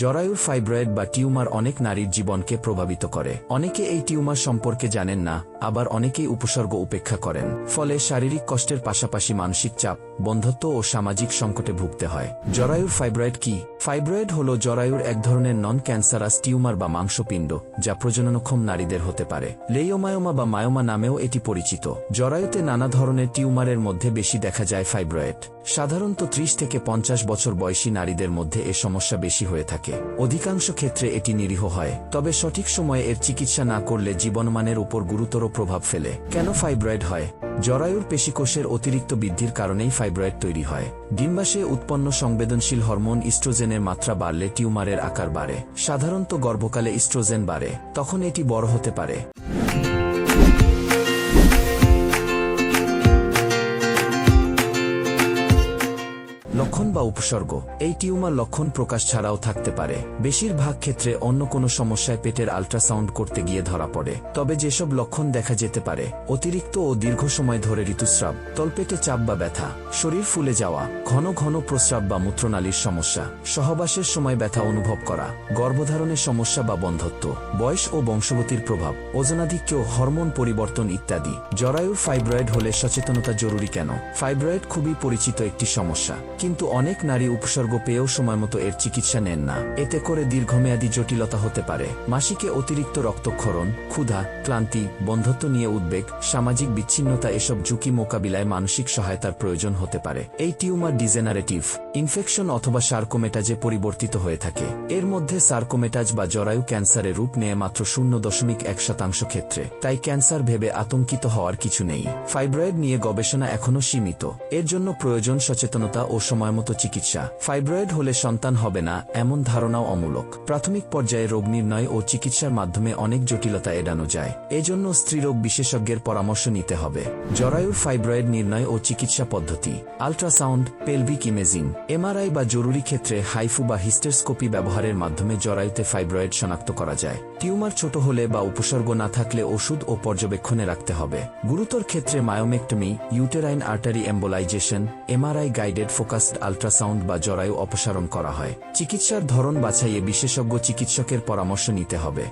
জরায়ুর ফাইব্রয়েড বা টিউমার অনেক নারীর জীবনকে প্রভাবিত করে। অনেকে এই টিউমার সম্পর্কে জানেন না, আবার অনেকেই উপসর্গ উপেক্ষা করেন। ফলে শারীরিক কষ্টের পাশাপাশি মানসিক চাপ বন্ধত্ব ও সামাজিক সংকটে ভুগতে হয়। জরায়ুর ফাইব্রয়েড কি? ফাইব্রয়েড হল জরায়ুর এক ধরনের নন ক্যান্সারাস টিউমার বা মাংসপিণ্ড, যা প্রজননক্ষম নারীদের হতে পারে। লেইওমায়োমা বা মায়োমা নামেও এটি পরিচিত। জরায়ুতে নানা ধরনের টিউমারের মধ্যে বেশি দেখা যায় ফাইব্রয়েড। সাধারণত ত্রিশ থেকে পঞ্চাশ বছর বয়সী নারীদের মধ্যে এ সমস্যা বেশি হয়ে থাকে। অধিকাংশ ক্ষেত্রে এটি নিরীহ হয়, তবে সঠিক সময়ে এর চিকিৎসা না করলে জীবনমানের উপর গুরুতর প্রভাব ফেলে। কেন ফাইব্রয়েড হয়? জরায়ুর পেশিকোষের অতিরিক্ত বৃদ্ধির কারণেই ফাইব্রয়েড তৈরি হয়। ডিম্বাসে উৎপন্ন সংবেদনশীল হরমোন ইস্ট্রোজেনের মাত্রা বাড়লে টিউমারের আকার বাড়ে। সাধারণত গর্ভকালে ইস্ট্রোজেন বাড়ে, তখন এটি বড় হতে পারে। বা উপসর্গ, এই টিউমার লক্ষণ প্রকাশ ছাড়াও থাকতে পারে। বেশিরভাগ ক্ষেত্রে অন্য কোনো সমস্যায় পেটের আল্ট্রাসাউন্ড করতে গিয়ে ধরা পড়ে। তবে যেসব লক্ষণ দেখা যেতে পারে, অতিরিক্ত ও দীর্ঘ সময় ধরে ঋতুস্রাব, তলপেটে চাপ বা ব্যথা, শরীর ফুলে যাওয়া, ঘন ঘন প্রস্রাব বা মূত্রনালীর সমস্যা, সহবাসের সময় ব্যথা অনুভব করা, গর্ভধারণের সমস্যা বা বন্ধত্ব, বয়স ও বংশগতির প্রভাব, ওজনাধিক্য, হরমোন পরিবর্তন ইত্যাদি। জরায়ুর ফাইব্রয়েড হলে সচেতনতা জরুরি কেন? ফাইব্রয়েড খুবই পরিচিত একটি সমস্যা, কিন্তু অনেক নারী উপসর্গ পেয়েও সময়মতো এর চিকিৎসা নেন না। এতে করে দীর্ঘমেয়াদী জটিলতা হতে পারে। মাসিকে অতিরিক্ত রক্তক্ষরণ, ক্ষুধা, ক্লান্তি, বন্ধত্ব নিয়ে উদ্বেগ, সামাজিক বিচ্ছিন্নতা এসব ঝুঁকি মোকাবিলায় মানসিক সহায়তার প্রয়োজন হতে পারে। এই টিউমার ডিজেনারেটিভ, ইনফেকশন অথবা সার্কোমেটাজে পরিবর্তিত হয়ে থাকে। এর মধ্যে সার্কোমেটাজ বা জরায়ু ক্যান্সারের রূপ নেয় মাত্র শূন্য দশমিক এক শতাংশ ক্ষেত্রে। তাই ক্যান্সার ভেবে আতঙ্কিত হওয়ার কিছু নেই। ফাইব্রয়েড নিয়ে গবেষণা এখনও সীমিত। এর জন্য প্রয়োজন সচেতনতা ও সময়মতো চিকিৎসা। ফাইব্রয়েড হলে সন্তান হবে না, এমন ধারণাও অমূলক। প্রাথমিক পর্যায়ে রোগ নির্ণয় ও চিকিৎসার মাধ্যমে অনেক জটিলতা এড়ানো যায়। এজন্য স্ত্রীরোগ বিশেষজ্ঞের পরামর্শ নিতে হবে। জরায়ুর ফাইব্রয়েড নির্ণয় ও চিকিৎসা পদ্ধতি। আল্ট্রাসাউন্ড, পেলভিক ইমেজিং, এমআরআই বা জরুরি ক্ষেত্রে হাইফু বা হিস্টেরস্কোপি ব্যবহারের মাধ্যমে জরায়ুতে ফাইব্রয়েড শনাক্ত করা যায়। টিউমার ছোট হলে বা উপসর্গ না থাকলে ওষুধ ও পর্যবেক্ষণে রাখতে হবে। গুরুতর ক্ষেত্রে myomectomy, uterine artery embolisation, MRI guided focused ultrasound বা জরায়ু অপসারণ করা হয়। চিকিৎসার ধরন বাছাইয়ে বিশেষজ্ঞ চিকিৎসকের পরামর্শ নিতে হবে।